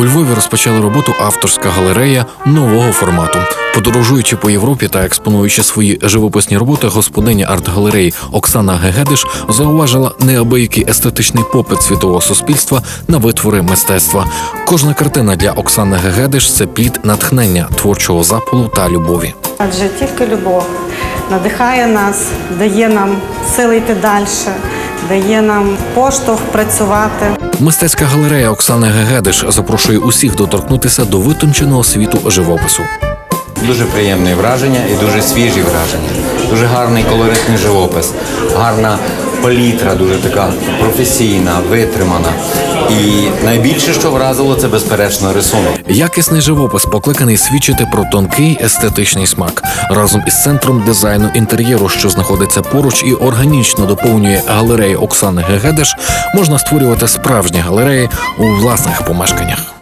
У Львові розпочала роботу авторська галерея нового формату. Подорожуючи по Європі та експонуючи свої живописні роботи, господиня арт-галереї Оксана Гегедиш зауважила неабиякий естетичний попит світового суспільства на витвори мистецтва. Кожна картина для Оксани Гегедиш це плід натхнення творчого запалу та любові. Адже тільки любов надихає нас, дає нам сили йти далі, дає нам поштовх працювати. Мистецька галерея Оксани Гегедиш запрошує усіх доторкнутися до витонченого світу живопису. Дуже приємне враження і дуже свіжі враження. Дуже гарний колоритний живопис, гарна палітра, дуже така професійна, витримана. І найбільше, що вразило, це безперечно рисунок. Якісний живопис покликаний свідчити про тонкий естетичний смак разом із центром дизайну інтер'єру, що знаходиться поруч і органічно доповнює галерею Оксани Гегедеш, можна створювати справжні галереї у власних помешканнях.